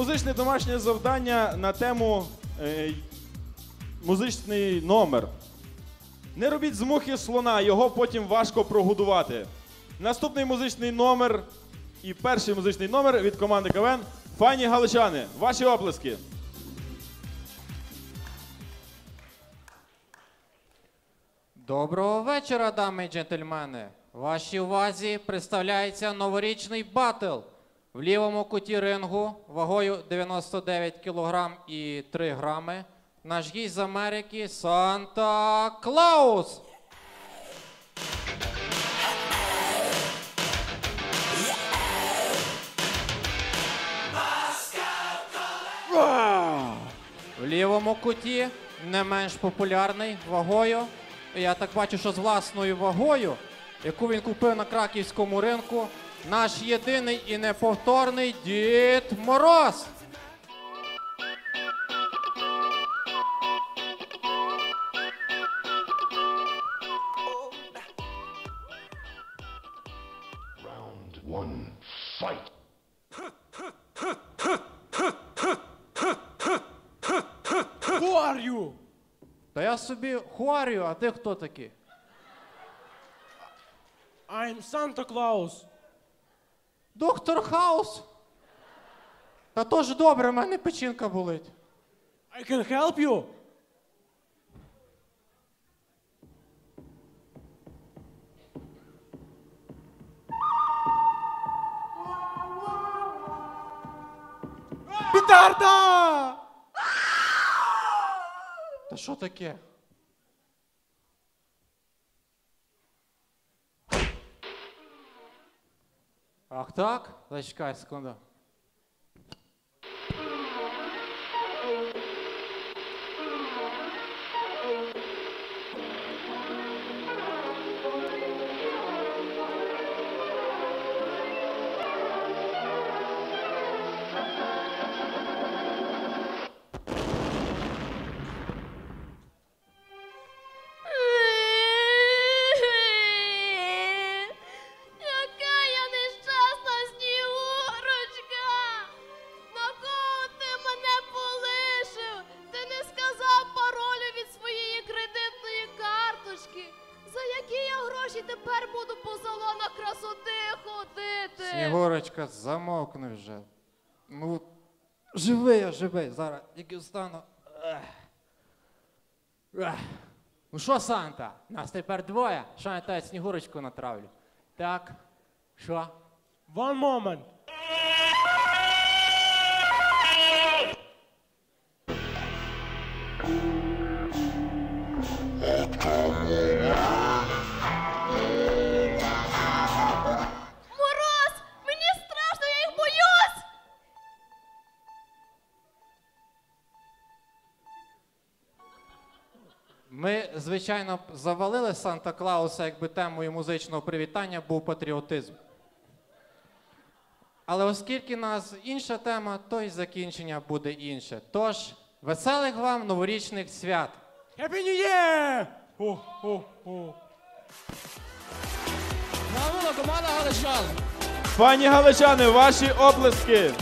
Музичне домашнє завдання на тему е, музичний номер. Не робіть з мухи слона, його потім важко прогодувати. Наступний музичний номер і перший музичний номер від команди КВН Файні Галичани. Ваші оплески. Доброго вечора, дами і джентльмени. Вашій увазі представляється новорічний батл. В лівому куті рингу вагою 99 кг і 3 грами. Наш гість з Америки Санта Клаус. В лівому куті не менш популярний вагою. Я так бачу, що з власною вагою, яку він купив на краківському ринку, наш єдиний і неповторний Дід Мороз. Round one, fight. Who are you? Та я собі хуарю, а ти хто такий? I'm Santa Claus. Доктор Хаус. Та то ж добре, в мене печінка болить. I can help you. Петарда! Та що таке? Ах так? Зачекай секунду. Тепер буду по салонах красоти ходити? Снігурочка, замовкни вже. Ну, живий я живий. Зараз тільки встану. Ех. Ех. Ну що, Санта? Нас тепер двоє. Що я тебе снігурочку натравлю? Так. Що? One moment. Мороз! Ми, звичайно, завалили Санта Клауса, якби темою музичного привітання був патріотизм. Але оскільки у нас інша тема, то й закінчення буде інше. Тож, веселих вам новорічних свят! Happy New Year! О, о. Файні Галичани, ваші оплески.